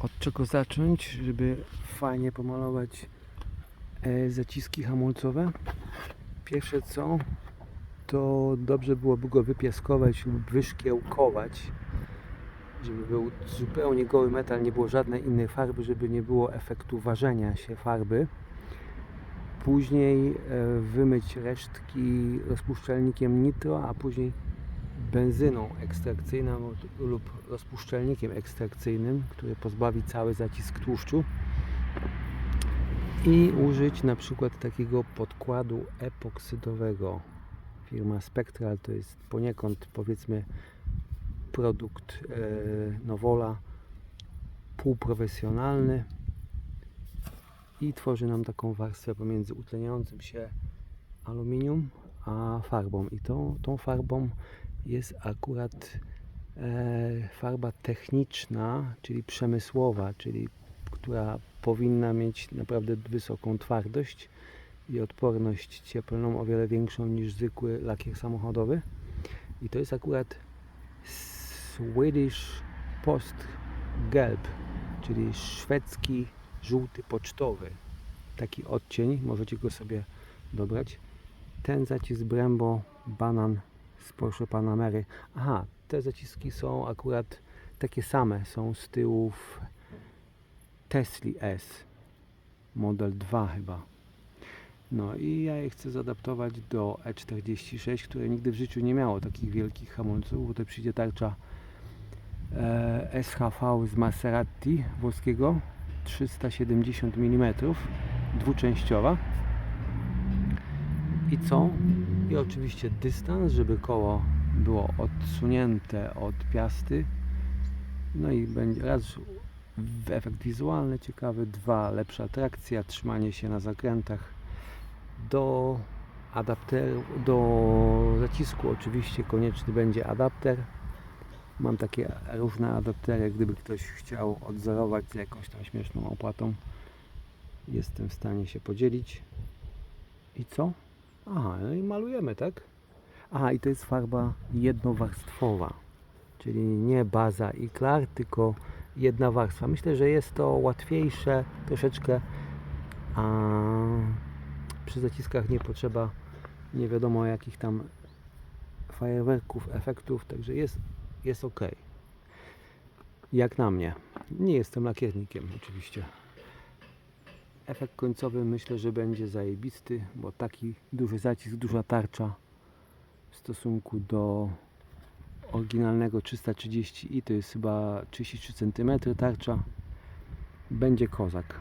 od czego zacząć, żeby fajnie pomalować e, zaciski hamulcowe. Pierwsze co, to dobrze byłoby go wypiaskować lub wyszkiełkować, żeby był zupełnie goły metal, nie było żadnej innej farby, żeby nie było efektu ważenia się farby. Później e, wymyć resztki rozpuszczalnikiem nitro, a później benzyną ekstrakcyjną lub rozpuszczalnikiem ekstrakcyjnym, który pozbawi cały zacisk tłuszczu i użyć na przykład takiego podkładu epoksydowego. Firma Spectral to jest poniekąd powiedzmy produkt e, Nowola półprofesjonalny i tworzy nam taką warstwę pomiędzy utleniającym się aluminium a farbą i tą, tą farbą jest akurat e, farba techniczna, czyli przemysłowa, czyli która powinna mieć naprawdę wysoką twardość i odporność cieplną o wiele większą niż zwykły lakier samochodowy. I to jest akurat Swedish Post Gelb, czyli szwedzki żółty pocztowy. Taki odcień, możecie go sobie dobrać. Ten zacisk Brembo Banan z Porsche Panamery. Aha, te zaciski są akurat takie same, są z tyłów Tesli S, model 2 chyba. No i ja je chcę zadaptować do E46, które nigdy w życiu nie miało takich wielkich hamulców, bo to przyjdzie tarcza e, SHV z Maserati włoskiego 370 mm dwuczęściowa i co? I oczywiście dystans, żeby koło było odsunięte od piasty no i będzie raz w- efekt wizualny ciekawy, dwa lepsza trakcja, trzymanie się na zakrętach do adapteru, do zacisku oczywiście konieczny będzie adapter Mam takie różne adaptery, gdyby ktoś chciał odzorować z jakąś tam śmieszną opłatą. Jestem w stanie się podzielić. I co? Aha, no i malujemy, tak? Aha, i to jest farba jednowarstwowa. Czyli nie baza i klar, tylko jedna warstwa. Myślę, że jest to łatwiejsze troszeczkę, a przy zaciskach nie potrzeba nie wiadomo jakich tam fajerwerków, efektów, także jest jest ok. Jak na mnie. Nie jestem lakiernikiem oczywiście. Efekt końcowy myślę, że będzie zajebisty, bo taki duży zacisk, duża tarcza w stosunku do oryginalnego 330i to jest chyba 33 cm tarcza. Będzie kozak.